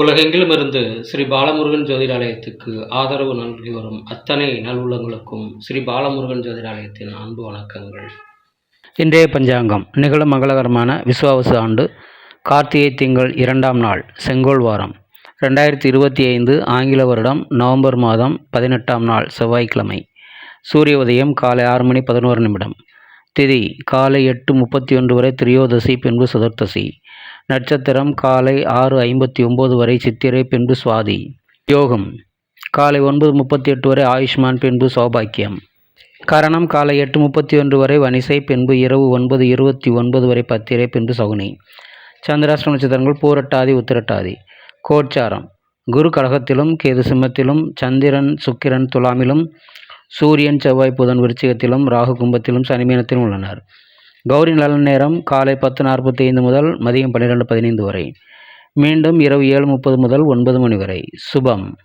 உலகெங்கிலும் இருந்து ஸ்ரீ பாலமுருகன் ஜோதிடாலயத்துக்கு ஆதரவு நல்கி வரும் அத்தனை நல்வுள்ளங்களுக்கும் ஸ்ரீ பாலமுருகன் ஜோதிடாலயத்தின் அன்பு வணக்கங்கள். இன்றைய பஞ்சாங்கம் நிகழும் மங்களகரமான விசுவாவசு ஆண்டு கார்த்திகை திங்கள் இரண்டாம் நாள் செங்கோல் வாரம். ரெண்டாயிரத்தி இருபத்தி ஐந்து ஆங்கில வருடம் நவம்பர் மாதம் பதினெட்டாம் நாள் செவ்வாய்க்கிழமை. சூரிய உதயம் காலை ஆறு மணி பதினோரு நிமிடம். திதி காலை எட்டு முப்பத்தி ஒன்று வரை திரியோதசி பின்பு சுதர்த்தசி. நட்சத்திரம் காலை ஆறு ஐம்பத்தி ஒம்பது வரை சித்திரை பின்பு சுவாதி. யோகம் காலை ஒன்பது முப்பத்தி எட்டு வரை ஆயுஷ்மான் பின்பு சௌபாக்கியம். கரணம் காலை எட்டு முப்பத்தி ஒன்று வரை வனிசை பின்பு இரவு ஒன்பது இருபத்தி ஒன்பது வரை பத்திரை பின்பு சகுனி. சந்திராஷ்டிர நட்சத்திரங்கள் பூரட்டாதி உத்திரட்டாதி. கோச்சாரம் குரு கழகத்திலும் கேது சிம்மத்திலும் சந்திரன் சுக்கிரன் துலாமிலும் சூரியன் செவ்வாய் புதன் விருச்சிகத்திலும் ராகு கும்பத்திலும் சனிமீனத்திலும் உள்ளனர். கௌரி நல்ல நேரம் காலை பத்து நாற்பத்தி ஐந்து முதல் மதியம் பன்னிரெண்டு பதினைந்து வரை. மீண்டும் இரவு ஏழு முப்பது முதல் ஒன்பது மணி வரை. சுபம்.